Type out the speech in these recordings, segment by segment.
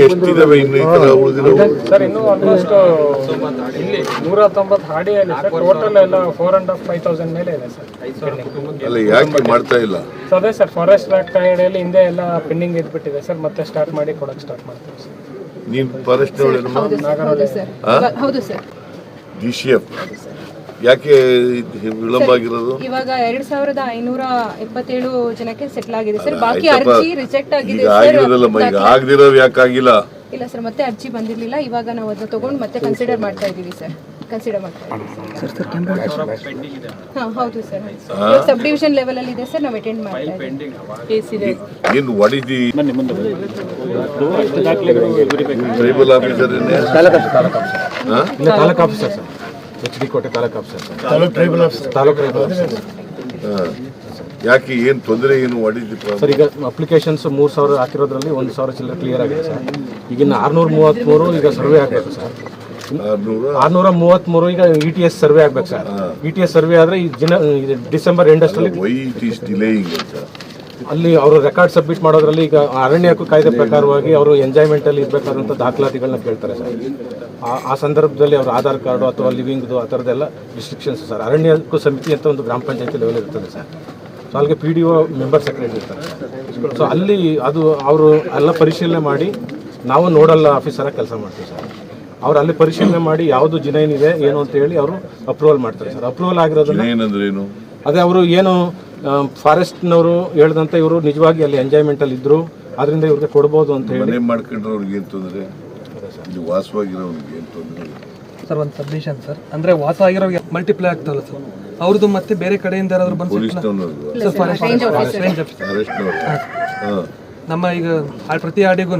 ಎಷ್ಟಿದಾವೆ ಇನ್ನು ಸರ್ ಇನ್ನೂ ಆಲ್ಮೋಸ್ಟ್ ನೂರ ತೊಂಬತ್ತು ಹಾಡಿಯಲ್ಲಿ ಸರ್ ಟೋಟಲ್ ಎಲ್ಲ four and half five thousand ಮೇಲೆ ಇದೆ ಸರ್. ಅಲ್ಲ ಯಾಕೆ ಮಾಡ್ತಾ ಇಲ್ಲ? ಸೊ ಅದೇ ಸರ್ ಫಾರೆಸ್ಟ್ ಆಕ್ಟ್ ಅಡಿಯಲ್ಲಿ ಹಿಂದೆ ಎಲ್ಲ ಪೆಂಡಿಂಗ್ ಇದ್ಬಿಟ್ಟಿದೆ ಸರ್ ಮತ್ತೆ ಸ್ಟಾರ್ಟ್ ಮಾಡಿ ಕೊಡಕ್ಕೆ ಸ್ಟಾರ್ಟ್ ಮಾಡ್ತೀವಿ ಸರ್. ನೀನ್ ಫಾರೆಸ್ಟ್ ನೋಡೇನಮ್ಮ ಸರ್ ಹೌದು ಸರ್ ಡಿ ಸಿ ಎಫ್ ಯಾಕೆ ವಿಳಂಬ ಆಗಿರೋದು ಇವಾಗ ಎರಡ್ ಸಾವಿರದ ಐನೂರ ಇಪ್ಪತ್ತೇಳು ಜನಕ್ಕೆ ಸೆಟ್ಲ್ ಆಗಿದೆ ಸರ್. ಬಾಕಿ ಅರ್ಜಿ ರಿಜೆಕ್ಟ್ ಆಗಿದೆ ಈಗ ಸರ್. ಆಗಿರೋದಲ್ಲಮ್ಮ ಈಗ ಆಗದಿರೋರು ಯಾಕೆ ಆಗಿಲ್ಲ ಇಲ್ಲ ಸರ್ ಮತ್ತೆ ಅರ್ಜಿ ಬಂದಿರಲಿಲ್ಲ. ಇವಾಗ ನಾವು ಅದನ್ನ ತಗೊಂಡು ಮತ್ತೆ ಕನ್ಸಿಡರ್ ಮಾಡ್ತಾ ಇದ್ದೀವಿ ಸರ್. ಕನ್ಸಿಡರ್ ಮಾಡ್ತಾ ಇದ್ದೀವಿ ಸರ್. ಹಾ ಹೌದು ಸರ್ ಸಬ್ ಡಿವಿಷನ್ ಲೆವೆಲ್ ಅಲ್ಲಿ ಇದೆ ಸರ್ ನಾವು ಅಟೆಂಡ್ ಮಾಡ್ತಾ ಇದ್ದೀವಿ. ಏನು what is the tribal officer ಇಲ್ಲ taluk officer sir H D Kote taluk officer sir. Taluk tribal officer. Taluk tribal officer. ಯಾಕೆ ಏನು ತೊಂದರೆ ಏನು ದಿ ಸರ್ ಈಗ ಅಪ್ಲಿಕೇಶನ್ಸ್ ಮೂರು ಸಾವಿರ ಹಾಕಿರೋದ್ರಲ್ಲಿ ಒಂದು ಸಾವಿರ ಚಿಲ್ಲರೆ ಕ್ಲಿಯರ್ ಆಗಿದೆ ಸರ್. ಈಗಿನ ಆರುನೂರ ಮೂವತ್ತ್ಮೂರು ಈಗ ಸರ್ವೆ ಆಗಬೇಕು ಸರ್. ಆರ್ನೂರ? ಆರ್ನೂರ ಮೂವತ್ತ್ಮೂರು ಈಗ ಇ ಟಿ ಎಸ್ ಸರ್ವೆ ಆಗ್ಬೇಕು sir. E T S survey ಆದರೆ ಈ ದಿನ ಡಿಸೆಂಬರ್ ಎಂಡ್ ಅಷ್ಟರಲ್ಲಿ ವೈ ಇಟ್ ಈಸ್ ಡಿಲೇಯಿಂಗ್ ಅಂತ ಅಲ್ಲಿ ಅವರು ರೆಕಾರ್ಡ್ ಸಬ್ಮಿಟ್ ಮಾಡೋದ್ರಲ್ಲಿ ಈಗ ಅರಣ್ಯ ಹಕ್ಕು ಕಾಯ್ದೆ ಪ್ರಕಾರವಾಗಿ ಅವರು ಎಂಜಾಯ್ಮೆಂಟಲ್ಲಿ ಇರಬೇಕಾದಂಥ ದಾಖಲಾತಿಗಳನ್ನ ಕೇಳ್ತಾರೆ ಸರ್. ಆ- ಆ ಸಂದರ್ಭದಲ್ಲಿ ಅವ್ರ ಆಧಾರ್ ಕಾರ್ಡು ಅಥವಾ ಲಿವಿಂಗ್ದು ಆ ಥರದ್ದೆಲ್ಲ ರಿಸ್ಟ್ರಿಕ್ಷನ್ಸ್ ಸರ್. ಅರಣ್ಯ ಹಕ್ಕು ಸಮಿತಿ ಅಂತ ಒಂದು ಗ್ರಾಮ ಪಂಚಾಯತಿ ಲೆವೆಲ್ ಇರ್ತದೆ ಸರ್. ಸೊ ಅಲ್ಲಿಗೆ P D O member secretary ಇರ್ತಾರೆ ಸೊ ಅಲ್ಲಿ ಅದು ಅವರು ಎಲ್ಲ ಪರಿಶೀಲನೆ ಮಾಡಿ ನಾವು ನೋಡಲ್ಲ ಆಫೀಸರಾಗಿ ಕೆಲಸ ಮಾಡ್ತೀವಿ ಸರ್. ಅವ್ರು ಅಲ್ಲಿ ಪರಿಶೀಲನೆ ಮಾಡಿ ಯಾವುದು ಜಿನೈನ್ ಏನಿದೆ ಏನು ಅಂತ ಹೇಳಿ ಅವರು ಅಪ್ರೂವಲ್ ಮಾಡ್ತಾರೆ ಸರ್. ಅಪ್ರೂವಲ್ ಆಗಿರೋದನ್ನ ಅದೇ ಅವರು ಏನು ಫಾರೆಸ್ಟ್ನವರು ಹೇಳ್ದಂಥ ಇವರು ನಿಜವಾಗಿ ಅಲ್ಲಿ ಎಂಜಾಯ್ಮೆಂಟಲ್ಲಿ ಇದ್ದರು ಅದರಿಂದ ಇವ್ರಿಗೆ ಕೊಡ್ಬೋದು ಅಂತ ಹೇಳಿ. ಮನೆ ಮಾಡ್ಕೊಂಡ್ರವ್ರಿಗೆ ಏನು ತೊಂದರೆ? ಇಲ್ಲಿ ವಾಸವಾಗಿರೋರಿಗೆ ಏನು ತೊಂದರೆ? ಸರ್ ಒಂದು ಸಬ್ಮಿಷನ್ ಸರ್. ಅಂದ್ರೆ ವಾಸ ಆಗಿರೋರಿಗೆ ಮಲ್ಟಿಪ್ಲೈ ಆಗ್ತಲ್ಲ ಸರ್. ಅವ್ರದ್ದು ಮತ್ತೆ ಬೇರೆ ಕಡೆಯಿಂದ ಯಾರಾದರೂ ಬಂದು ನಮ್ಮ ಈಗ ಆ ಪ್ರತಿ ಹಾಡಿಗೂ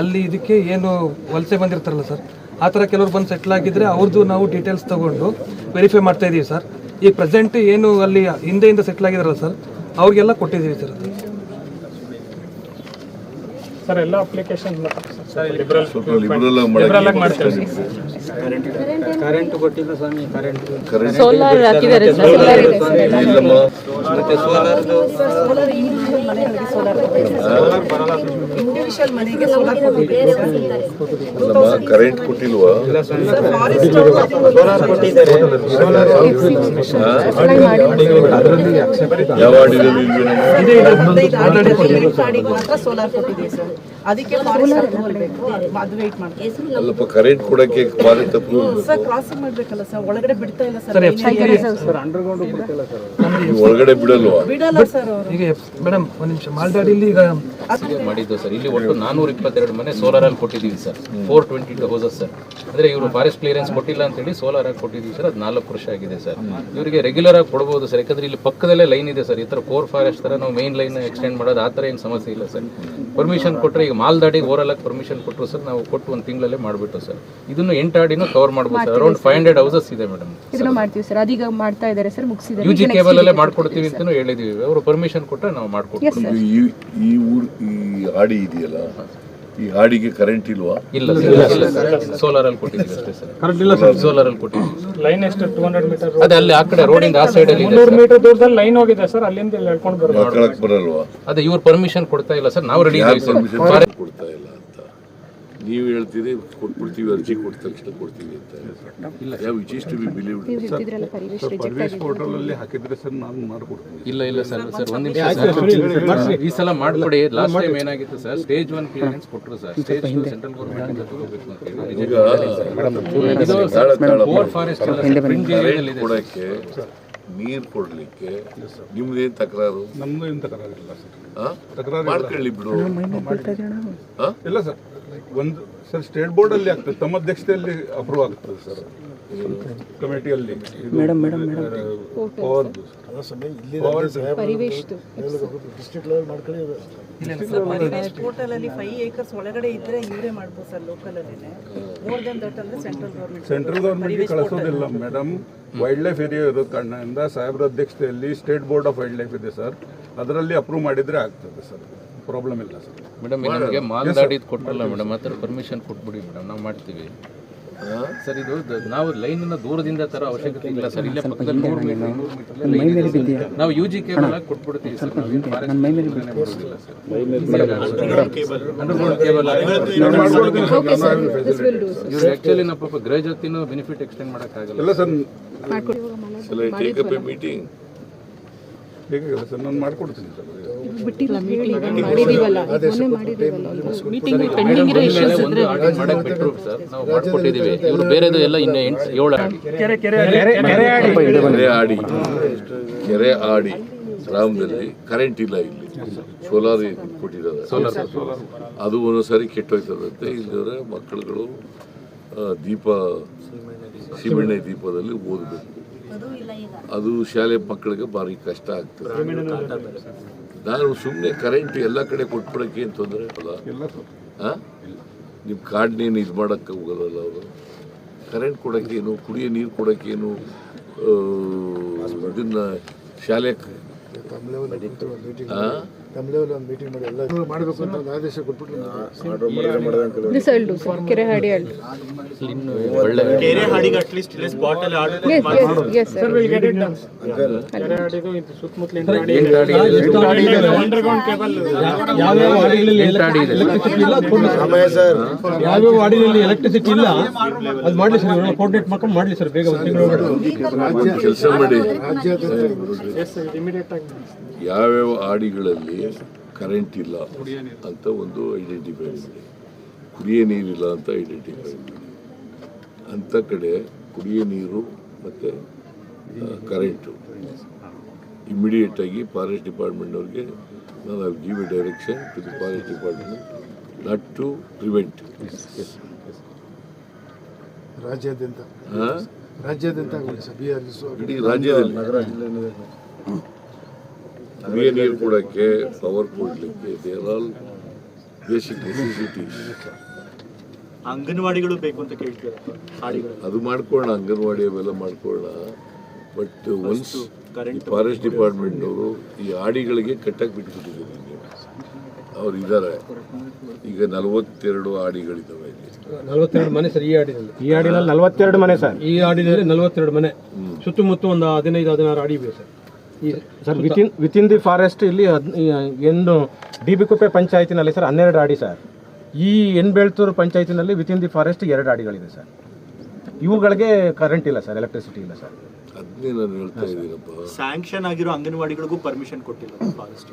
ಅಲ್ಲಿ ಇದಕ್ಕೆ ಏನು ವಲಸೆ ಬಂದಿರ್ತಾರಲ್ಲ ಸರ್ ಆ ಥರ ಕೆಲವ್ರು ಬಂದು ಸೆಟ್ಲ್ ಆಗಿದ್ರೆ ಅವ್ರದ್ದು ನಾವು ಡೀಟೇಲ್ಸ್ ತಗೊಂಡು ವೆರಿಫೈ ಮಾಡ್ತಾ ಇದೀವಿ ಸರ್. ಈಗ ಪ್ರೆಸೆಂಟ್ ಏನು ಅಲ್ಲಿ ಹಿಂದೆಯಿಂದ ಸೆಟ್ಲ್ ಆಗಿದಾರಲ್ಲ ಸರ್ ಅವ್ರಿಗೆಲ್ಲ ಕೊಟ್ಟಿದ್ದೀವಿ ಸರ್ ಅದು ಸರ್ ಎಲ್ಲ ಅಪ್ಲಿಕೇಶನ್ ಸೋಲಾರ್ ಹಾಕಿದ್ದಾರೆ ಕರೆಂಟ್ ಕೊಟ್ಟಿಲ್ವಾ? ಯಾವ ಹಾಡಿನಲ್ಲಿ ಮಾತ್ರ ಸೋಲಾರ್ ಕೊಟ್ಟಿದೆ ಸರ್ ಅದಕ್ಕೆ ಅದು ವೇಟ್ ಮಾಡ್ತೀವಿ ಅಲ್ಲಪ್ಪ ಕರೆಂಟ್ ಕೊಡಕ್ಕೆ ಫಾರೆಸ್ಟ್ ಅಪ್ರೂವಲ್ ಸರ್ ಕ್ರಾಸಿಂಗ್ ಮಾಡ್ಬೇಕಲ್ಲ ಸರ್ ಒಳಗಡೆ ಬಿಡ್ತಾ ಇಲ್ಲ ಸರ್ ನೀವು ಒಳಗಡೆ ಬಿಡಲ್ವಾ? ಬಿಡಲ್ಲ ಸರ್ ಈಗ ಮೇಡಮ್ ಒಂದು ನಿಮಿಷ. ಮಾಲ್ದಾಡಿಲಿ ಈಗ ಮಾಡಿದ್ದು ಸರ್ ಇಲ್ಲಿ ಒಟ್ಟು ನಾನೂರ ಇಪ್ಪತ್ತೆರಡು ಮನೆ ಸೋಲಾರ್ ಅಲ್ಲಿ ಕೊಟ್ಟಿದ್ದೀವಿ sir four twenty two houses sir ಅಂದ್ರೆ ಇವರು ಫಾರೆಸ್ಟ್ ಕ್ಲಿಯರೆನ್ಸ್ ಕೊಟ್ಟಿಲ್ಲ ಅಂತ ಹೇಳಿ ಸೋಲಾರ್ ಆಗಿ ಕೊಟ್ಟಿದ್ದೀವಿ ಸರ್ ಅದು ನಾಲ್ಕು ವರ್ಷ ಆಗಿದೆ ಸರ್ ಇವರಿಗೆ ರೆಗ್ಯುಲರ್ ಆಗಿ ಕೊಡಬಹುದು ಸರ್ ಯಾಕಂದ್ರೆ ಇಲ್ಲಿ ಪಕ್ಕದಲ್ಲೇ ಲೈನ್ ಇದೆ ಸರ್ ಈ ತರ ಕೋರ್ ಫಾರೆಸ್ಟ್ ತರ ನಾವು ಮೇನ್ ಲೈನ್ ಎಕ್ಸ್ಟೆಂಡ್ ಮಾಡೋದು ಆ ಥರ ಏನು ಸಮಸ್ಯೆ ಇಲ್ಲ ಸರ್ ಪರ್ಮಿಷನ್ ಕೊಟ್ಟರೆ ಈಗ ಮಾಲ್ದಾಡಿಗೆ ಓವರ್ ಆಗಿ ಪರ್ಮಿಷನ್ ಕೊಟ್ಟರು ಸರ್ ನಾವು ಕೊಟ್ಟು ಒಂದು ತಿಂಗಳಲ್ಲೇ ಮಾಡಿಬಿಟ್ಟು ಸರ್. ಇದನ್ನು ಎಂಟು ಆಡಿನೂ ಕವರ್ ಮಾಡ್ಬೋದು sir. Around five hundred houses ಇದೆ ಮೇಡಮ್ ಇದನ್ನ ಮಾಡ್ತೀವಿ ಸರ್. ಅದೀಗ ಮಾಡ್ತಾ ಇದ್ದಾರೆ ಸರ್ ಮುಗಿಸಿದ್ದಾರೆ. ಯು ಜಿ ಕೇಬಲ್ ಅಲ್ಲೇ ಮಾಡ್ಕೊಡ್ತೀವಿ ಅಂತಲೂ ಹೇಳಿದೀವಿ. ಅವರು ಪರ್ಮಿಷನ್ ಕೊಟ್ಟರೆ ನಾವು ಮಾಡ್ಕೊಡ್ತೀವಿ. ಈ ಊರು ಈ ಆಡಿ ಇದೆಯಲ್ಲ? ಈ ಹಾಡಿಗೆ ಕರೆಂಟ್ ಇಲ್ವಾ? ಇಲ್ಲ ಸರ್ ಸೋಲಾರ್ ಅಲ್ಲಿ ಕೊಟ್ಟಿದ್ದೀವಿ ಅಷ್ಟೇ ಸರ್. ಕರೆಂಟ್ ಇಲ್ಲ ಸರ್. ಸೋಲಾರ್ ಅಲ್ಲಿ ಕೊಟ್ಟಿದ್ದೀವಿ. ಲೈನ್ ಎಷ್ಟು? ಟೂ ಹಂಡ್ರೆಡ್ ಮೀಟರ್ ಅದೇ ಅಲ್ಲಿ ಆ ಕಡೆ ರೋಡಿಂದ ಆ ಸೈಡ್ ಅಲ್ಲಿ ಇದೆ ನೂರು ಮೀಟರ್ ದೂರದಲ್ಲಿ ಲೈನ್ ಹೋಗಿದೆ ಸರ್ ಅಲ್ಲಿಂದ ಇಲ್ಲಿ ಹೇಳ್ಕೊಂಡು ಬರಲ್ವಾ? ಅದೇ ಇವ್ರು ಪರ್ಮಿಷನ್ ಕೊಡ್ತಾ ಇಲ್ಲ ಸರ್ ನಾವು ರೆಡಿ ಇದ್ದೀವಿ ಸರ್. ಪರ್ಮಿಷನ್ ಕೊಡ್ತಾ ಇಲ್ಲ? ನೀವು ಹೇಳ್ತೀರಿ ಕೊಟ್ಬಿಡ್ತೀವಿ ಅರ್ಜಿ ಕೊಟ್ಟ ತಕ್ಷಣ ಕೊಡ್ತೀವಿ ಅಂತ. ಇಲ್ಲ ಯಾವ which is to be believe ಹಾಕಿದ್ರೆ ಸರ್ ನಾನು ಆಗಿದೆ ಇಲ್ಲ ಇಲ್ಲ ಸರ್ ಸರ್ ಒಂದ್ ನಿಮಿಷ ಸರ್. ಈ ಸಲ ಮಾಡ್ಕೊಡಿ ಲಾಸ್ಟ್ ಟೈಮ್ ಏನಾಗಿತ್ತು ಸರ್ ಸ್ಟೇಜ್ ಒನ್ ಕ್ಲಿಯರೆನ್ಸ್ ಕೊಟ್ಟರು sir. Stage two central government ತಗೋಬೇಕು ಅಂತ ಫೋರ್ ಫಾರೆಸ್ಟ್ ಫ್ರಿಂಜ್ ಏರಿಯಾದಲ್ಲಿ ಇದೆ ಕೊಡಕ್ಕೆ ನೀರು ಕೊಡ್ಲಿಕ್ಕೆ ನಿಮ್ದೇನ್ ತಕರಾರು? ನಮ್ದು ಏನು ತಕರಾರಿಲ್ಲ ಸರ್ ತಕರಾರು ಮಾಡ್ಕೊಳ್ಳಿ ಬಿಡು. ಎಲ್ಲ ಇಲ್ಲ ಸರ್ ಒಂದು ಸರ್ ಸ್ಟೇಟ್ ಬೋರ್ಡ್ ಅಲ್ಲಿ ಆಗ್ತದೆ. ತಮ್ಮ ಅಧ್ಯಕ್ಷತೆಯಲ್ಲಿ ಅಪ್ರೂವ್ ಆಗ್ತದೆ ಸರ್. ಕಮಿಟಿಯಲ್ಲಿ ಮೇಡಮ್ ಮೇಡಮ್ ಪರಿವೇಶ್ದು ಟೋಟಲ್ ಅಲ್ಲಿ ಫೈವ್ ಏಕರ್ಸ್ ಒಳಗಡೆ ಇದ್ರೆ ಇವರೇ ಮಾಡ್ಬೋದು ಸರ್ ಲೋಕಲ್ ಅಲ್ಲಿ ಮೋರ್ ದನ್ ದಟ್ ಅಂದ್ರೆ ಸೆಂಟ್ರಲ್ ಗೌರ್ಮೆಂಟ್ ಸೆಂಟ್ರಲ್ ಗೌರ್ಮೆಂಟ್ಗೆ ಕಳಿಸೋದಿಲ್ಲ ಮೇಡಮ್ ವೈಲ್ಡ್ ಲೈಫ್ ಏರಿಯಾ ಇರೋ ಕಾರಣದಿಂದ ಸಾಹೇಬ್ರ ಅಧ್ಯಕ್ಷತೆಯಲ್ಲಿ state board of wild life ಇದೆ ಸರ್ ಅದರಲ್ಲಿ ಅಪ್ರೂವ್ ಮಾಡಿದ್ರೆ ಆಗ್ತದೆ ಸರ್ ಪ್ರಾಬ್ಲಮ್ ಇಲ್ಲ ಸರ್. ಮೇಡಮ್ ನಮಗೆ ಮಾಲ್ದಾಡಿದ್ ಕೊಟ್ಟಲ್ಲ ಮೇಡಮ್ ಆ ಥರ ಪರ್ಮಿಷನ್ ಕೊಟ್ಬಿಡಿ ಮೇಡಮ್ ನಾವು ಮಾಡ್ತೀವಿ. ಸರ್ ಇದು ದ- ನಾವು ಲೈನ್ ಅನ್ನ ದೂರದಿಂದ ತರ ಅವಶ್ಯಕತೆ ಇಲ್ಲ ಸರ್ ಇಲ್ಲೇ ಪಕ್ಕದಲ್ಲಿ ನೂರು ಮೀಟರ್ ಇನ್ನೂರು ಮೀಟರ್ ಲೈನ್ ಇದೆ ಸರ್. ನಾವು ಯು ಜಿ ಕೇಬಲ್ ಆಗಿ ಕೊಟ್ಬಿಡ್ತೀವಿ ಸರ್ ನಾವು ಏನು ಮಾಡೋದಿಲ್ಲ ಸರ್. ಇವ್ರು ಆಕ್ಚುಲಿ ನಾವು ಪಾಪ ಗೃಹ ಜೊತೆನೂ ಬೆನಿಫಿಟ್ ಎಕ್ಸ್ಟೆಂಡ್ ಮಾಡೋಕ್ಕಾಗಲ್ಲ. ಇಲ್ಲ sir. Shall I take up a meeting? ಬೇಕಾಗಿಲ್ಲ ಸರ್ ನಾನು ಮಾಡ್ಕೊಡ್ತೀನಿ ಸರ್. ಬಿಟ್ಟಿಲ್ಲ ಮೀಟಿಂಗ್ ಮಾಡಿದೀವಲ್ಲ ಮೊನ್ನೆ ಮಾಡಿದೀವಲ್ಲ ಮೀಟಿಂಗ್ ಪೆಂಡಿಂಗ್ ಇರೋ ಮೇಲೆ ಒಂದು ಆಡಿಟ್ ಮಾಡಕ್ ಬಿಟ್ಟರು ಸರ್. ನಾವು ಮಾಡ್ಕೊಟ್ಟಿದ್ದೀವಿ. ಇವರು ಬೇರೆದು ಎಲ್ಲ ಇನ್ನು ಎಂಟು ಏಳು ಆಡಿ. ಕೆರೆ ಆಡಿ. ಕೆರೆ ಆಡಿ. ಗ್ರಾಮದಲ್ಲಿ ಕರೆಂಟ್ ಇಲ್ಲ ಇಲ್ಲಿ. ಸೋಲಾರ್ ಕೊಟ್ಟಿದ್ದಾರೆ. ಅದು ಒಂದೊಂದ್ಸಾರಿ ಕೆಟ್ಟೋಯ್ತದಂತೆ. ಇಲ್ಲಿ ಮಕ್ಕಳುಗಳು ದೀಪ. ಸೀಮೆಣ್ಣೆ ದೀಪದಲ್ಲಿ ಓದಬೇಕು. ಅದು ಶಾಲೆ ಮಕ್ಕಳಿಗೆ ಭಾರಿ ಕಷ್ಟ ಆಗ್ತದೆ. ನಾನು ಸುಮ್ಮನೆ ಕರೆಂಟ್ ಎಲ್ಲ ಕಡೆ ಕೊಟ್ಬಿಡಕ್ಕೆ ಏನು ತೊಂದರೆ ಅಲ್ಲ ಹಾಂ? ನಿಮ್ಮ ಕಾರ್ಡ್ನೇನು ಇದು ಮಾಡೋಕ್ಕೆ ಹೋಗೋದಲ್ಲ ಅವರು? ಕರೆಂಟ್ ಕೊಡೋಕ್ಕೇನು ಕುಡಿಯೋ ನೀರು ಕೊಡೋಕ್ಕೇನು ಆ, ಇದನ್ನ ಶಾಲೆ ಆ? ದಿಸ್ ಒಂದು ಮೀಟಿಂಗ್ ಮಾಡಿ ಎಲ್ಲ ಮಾಡಬೇಕು ಅಂತ ಒಂದು ಒಳ್ಳೆ ಕೊಟ್ಬಿಟ್ಟು ಯಾವ್ಯಾವ ವಾರ್ಡಿನಲ್ಲಿ ಎಲೆಕ್ಟ್ರಿಸಿಟಿ ಇಲ್ಲ ಅದು ಮಾಡ್ಲಿ ಸರ್ ಇವರೆಲ್ಲ ಕೋಆರ್ಡಿನೇಟ್ ಮಾಡ್ಕೊಂಡು ಮಾಡ್ಲಿ ಸರ್ ಬೇಗ ಕೆಲಸ ಮಾಡಿ. ಎಸ್ ಇಮಿಡಿಯೇಟ್ ಆಗಿ ಯಾವ್ಯಾವ ಆಡಿಗಳಲ್ಲಿ ಕರೆಂಟ್ ಇಲ್ಲ ಅಂತ ಒಂದು ಐಡೆಂಟಿಫೈ ಮಾಡಿ. ಕುಡಿಯೋ ನೀರಿಲ್ಲ ಅಂತ ಐಡೆಂಟಿಫೈ ಮಾಡಿ. ಅಂಥ ಕಡೆ ಕುಡಿಯೋ ನೀರು ಮತ್ತು ಕರೆಂಟು ಇಮಿಡಿಯೇಟಾಗಿ ಫಾರೆಸ್ಟ್ ಡಿಪಾರ್ಟ್ಮೆಂಟ್ನವ್ರಿಗೆ ನಾನು give a direction to the forest department not to prevent ರಾಜ್ಯಾದ್ಯಂತ. ರಾಜ್ಯಾದ್ಯಂತ ಇಡೀ ರಾಜ್ಯದಲ್ಲಿ. ಕುಡಿಯೋ ನೀರು ಕೊಡೋಕ್ಕೆ ಪವರ್ ಕೊಡಲಿಕ್ಕೆ ದೇರ್ ಆಲ್ ಬೇಸಿಕ್ ನೆಸೆಸಿಟೀಸ್ ಅಂಗನವಾಡಿಗಳು ಬೇಕು ಅಂತ ಕೇಳ್ತಾರೆ? ಅದು ಮಾಡ್ಕೊಳ್ಳೋಣ ಅಂಗನವಾಡಿ ಅವೆಲ್ಲ ಮಾಡ್ಕೊಳ್ಳೋಣ. ಬಟ್ ಒನ್ಸ್ ಫಾರೆಸ್ಟ್ ಡಿಪಾರ್ಟ್ಮೆಂಟ್ನವರು ಈ ಆಡಿಗಳಿಗೆ ಕಟ್ಟಕ್ಕೆ ಬಿಟ್ಬಿಟ್ಟಿದ್ದಾರೆ ನೀವು ಅವ್ರು ಇದ್ದಾರೆ. ಈಗ ನಲವತ್ತೆರಡು ಆಡಿಗಳಿದ್ದಾವೆ ಇಲ್ಲಿ. ನಲವತ್ತೆರಡು ಮನೆ ಸರ್ ಈ ಆಡಿನಲ್ಲಿ. ಈ ಆಡಿನಲ್ಲಿ ನಲವತ್ತೆರಡು ಮನೆ ಸರ್. ಈ ಆಡಿನಲ್ಲಿ ನಲವತ್ತೆರಡು ಮನೆ. ಸುತ್ತಮುತ್ತ ಒಂದು ಹದಿನೈದು ಹದಿನಾರು ಆಡಿ ಇವೆ sir. Sir within within the forest ಇಲ್ಲಿ ಏನು ಡಿ ಬಿ ಕುಪ್ಪೆ ಪಂಚಾಯತಿನಲ್ಲಿ ಸರ್ ಹನ್ನೆರಡು ಅಡಿ ಸರ್. ಈ ಎನ್ಬೆಳ್ತೂರು ಪಂಚಾಯತಿನಲ್ಲಿ ವಿತಿನ್ ದಿ ಫಾರೆಸ್ಟ್ ಎರಡು ಅಡಿಗಳಿದೆ ಸರ್. ಇವುಗಳಿಗೆ ಕರೆಂಟ್ ಇಲ್ಲ ಸರ್ ಎಲೆಕ್ಟ್ರಿಸಿಟಿ ಇಲ್ಲ ಸರ್. ಹೇಳ್ತಾ ಸ್ಯಾಂಕ್ಷನ್ ಆಗಿರೋ ಅಂಗನವಾಡಿಗಳಿಗೂ ಪರ್ಮಿಷನ್ ಕೊಟ್ಟಿಲ್ಲ ಫಾರೆಸ್ಟ್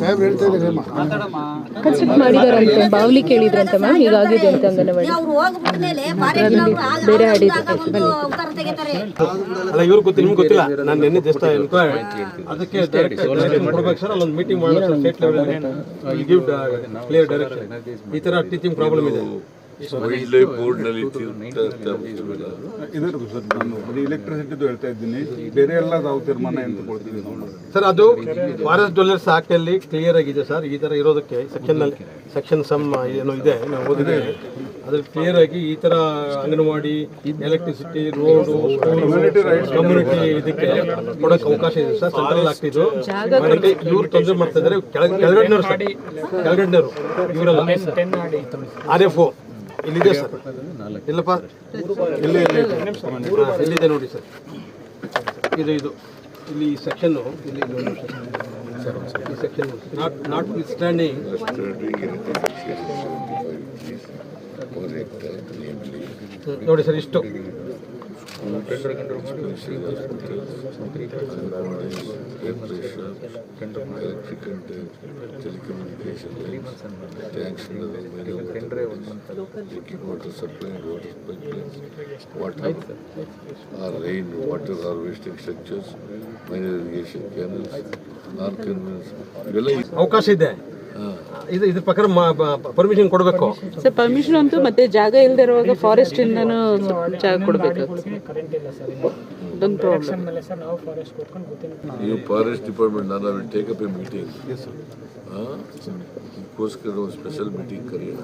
ಸರ್ ಕೇಳಿದ್ರಂತ ಕನ್ಸ್ಟ್ರಕ್ಟ್ ಮಾಡಿದಾರಂತೆ ಬಾವ್ಲಿ ಕೇಳಿದ್ರಂತೆ ಮ್ಯಾಮ್. ಹೀಗಾಗಿದೆ ಅಂತ ಅಂಗನವಾಡಿ. ಬೇರೆ ಅಲ್ಲ ಇವ್ರಿಗೆ ಗೊತ್ತಿಲ್ಲ ನಿಮ್ಗೆ ಗೊತ್ತಿಲ್ಲ. ನಾನು ನಿನ್ನೆ ಜಸ್ಟ್ ಅದಕ್ಕೆ direct direction ಕೊಡ್ಬೇಕು ಸರ್. ಅಲ್ಲೊಂದು ಮೀಟಿಂಗ್ ಮಾಡೋಣ sir. State level give clear direction ಈ ತರ ಟೀಚಿಂಗ್ ಪ್ರಾಬ್ಲಮ್ ಇದೆ. ವೈಲ್ಡ್ ಲೈಫ್ ಬೋರ್ಡ್ನಲ್ಲಿ ಇದಿರೋದು ಸರ್ ನಾನು ಬರೀ ಎಲೆಕ್ಟ್ರಿಸಿಟಿದು ಹೇಳ್ತಾ ಇದ್ದೀನಿ. ಬೇರೆ ಎಲ್ಲ ನಾವು ತೀರ್ಮಾನ ಏನು ತಗೊಳ್ತೀವಿ ನಾವು? ಸರ್ ಅದು ಫಾರೆಸ್ಟ್ ಎಸ್ ಆಕ್ಟ್ ಅಲ್ಲಿ ಕ್ಲಿಯರ್ ಆಗಿದೆ ಸರ್ ಈ ತರ ಇರೋದಕ್ಕೆ ಸೆಕ್ಷನ್ನಲ್ಲಿ ಸೆಕ್ಷನ್ ಸಮ್ ಏನೋ ಇದೆ ನಾವು ಓದಿದೆ ಅದ್ರಲ್ಲಿ ಕ್ಲಿಯರ್ ಆಗಿ ಈ ತರ ಅಂಗನವಾಡಿ ಎಲೆಕ್ಟ್ರಿಸಿಟಿ ರೋಡ್ ಕಮ್ಯುನಿಟಿ ಇದಕ್ಕೆ ಕೊಡಕ್ಕೆ ಅವಕಾಶ ಇದೆ ಸರ್ ಸೆಂಟ್ರಲ್ ಆಗ್ತಿದ್ದು. ಇವ್ರು ತೊಂದರೆ ಮಾಡ್ತಾ ಇದ್ದಾರೆ ಕೆಳಗಡೆ ಕೆಳಗಡೆನವ್ರು ಕೆಳಗಡೆನವರು. ಇವರೆಲ್ಲ. ಆರ್ ಎಫ್ ಇಲ್ಲಿದೆ ಸರ್. ಇಲ್ಲಪ್ಪ. ಇಲ್ಲಿ ಇಲ್ಲಿದೆ ನೋಡಿ ಸರ್. ಇದು ಇದು. ಇಲ್ಲಿ ಈ ಸೆಕ್ಷನ್ ಇಲ್ಲಿ. ಈ ಸೆಕ್ಷನ್ ನಾಟ್ ನಾಟ್ ಸ್ಟ್ಯಾಂಡಿಂಗ್ ನೋಡಿ ಸರ್ ಇಷ್ಟು. ನಮ್ಮ ಪೆಂಡರ್ ಕಂಟ್ರೋಲ್ ರೂಮ್ ಟು ಅವಕಾಶ ಇದೆ ಇದು ಇದ್ರ ಪ್ರಕಾರ ಪರ್ಮಿಷನ್ ಕೊಡಬೇಕು. ಸರ್ ಪರ್ಮಿಷನ್ ಅಂತೂ ಮತ್ತೆ ಜಾಗ ಇಲ್ಲದೆ ಇರುವಾಗ ಫಾರೆಸ್ಟ್ ಇಂದನೂ ಜಾಗ ಕೊಡಬೇಕು. ಕರೆಂಟ್ ಇಲ್ಲ ಸರ್ ಅದೊಂದು ಪ್ರಾಬ್ಲಮ್ ಮೇಲೆ ಸರ್ ನಾವು ಫಾರೆಸ್ಟ್ ಕೊಟ್ಕೊಂಡು ಗೊತ್ತಿಲ್ಲ. ನೀವು ಫಾರೆಸ್ಟ್ ಡಿಪಾರ್ಟ್ಮೆಂಟ್ ನಾನು will take up a meeting ಇದಕ್ಕೋಸ್ಕರ ಒಂದು ಸ್ಪೆಷಲ್ ಮೀಟಿಂಗ್ ಕರೆಯೋಣ.